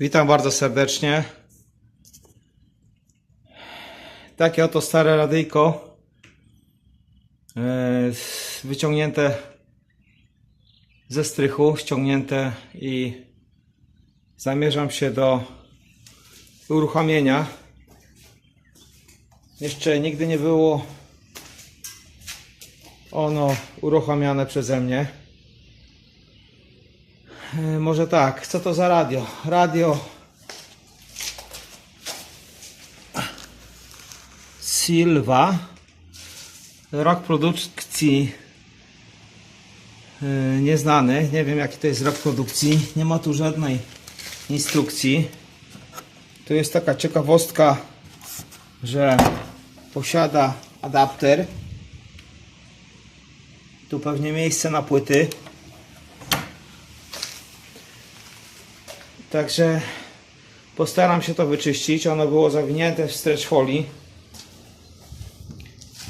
Witam bardzo serdecznie. Takie oto stare radyjko. e, Wyciągnięte ze strychu, ściągnięte i zamierzam się do uruchomienia. Jeszcze nigdy nie było ono uruchamiane przeze mnie. E, Może tak, co to za radio? Radio Silva. Rok produkcji e, nieznany. Nie wiem jaki to jest rok produkcji. Nie ma tu żadnej instrukcji. Tu jest taka ciekawostka, że posiada adapter. Tu pewnie miejsce na płyty. Także postaram się to wyczyścić. Ono było zawinięte w stretch folii.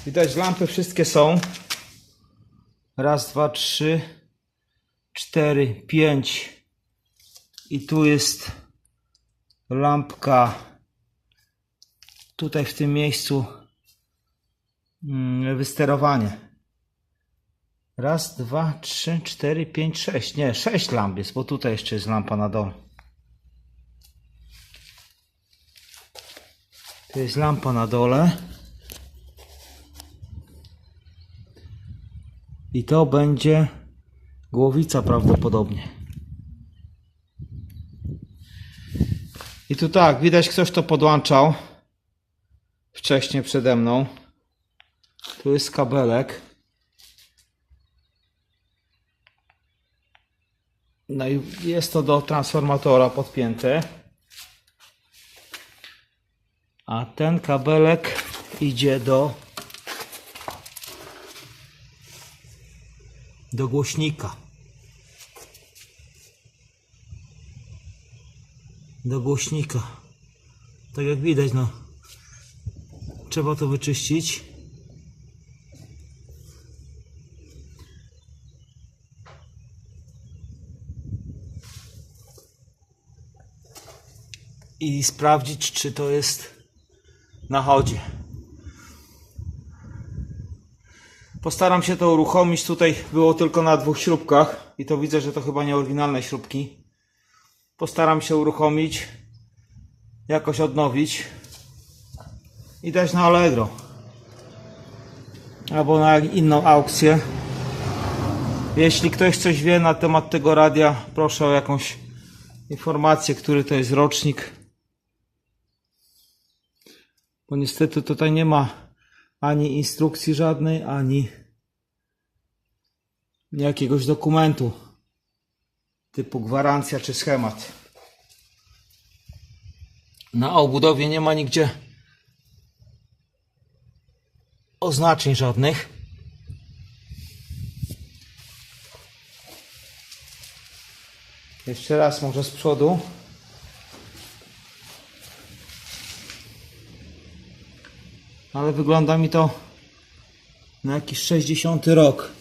Widać lampy wszystkie są. Raz, dwa, trzy, cztery, pięć. I tu jest lampka. Tutaj w tym miejscu mm, wysterowanie. Raz, dwa, trzy, cztery, pięć, sześć. Nie, sześć lamp jest, bo tutaj jeszcze jest lampa na dole. To jest lampa na dole. I to będzie głowica prawdopodobnie. I tu tak, widać ktoś to podłączał wcześniej przede mną. Tu jest kabelek. No i jest to do transformatora podpięte. A ten kabelek idzie do do głośnika. Do głośnika. Tak jak widać, no. Trzeba to wyczyścić. I sprawdzić, czy to jest na chodzie. Postaram się to uruchomić. Tutaj było tylko na dwóch śrubkach i to widzę, że to chyba nie oryginalne śrubki. Postaram się uruchomić, jakoś odnowić i dać na Allegro albo na inną aukcję. Jeśli ktoś coś wie na temat tego radia, proszę o jakąś informację, który to jest rocznik. Bo niestety tutaj nie ma ani instrukcji żadnej, ani jakiegoś dokumentu typu gwarancja czy schemat. Na obudowie nie ma nigdzie oznaczeń żadnych. Jeszcze raz może z przodu. Ale wygląda mi to na jakiś 60 rok.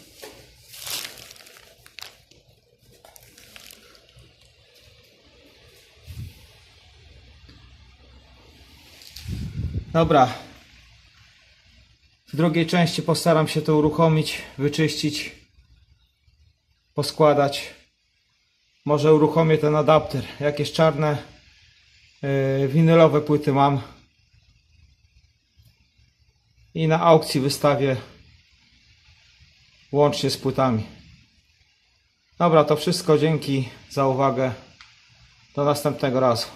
Dobra. W drugiej części postaram się to uruchomić, wyczyścić, poskładać. Może uruchomię ten adapter. Jakieś czarne yy, winylowe płyty mam i na aukcji wystawię łącznie z płytami. Dobra, to wszystko. Dzięki za uwagę. Do następnego razu.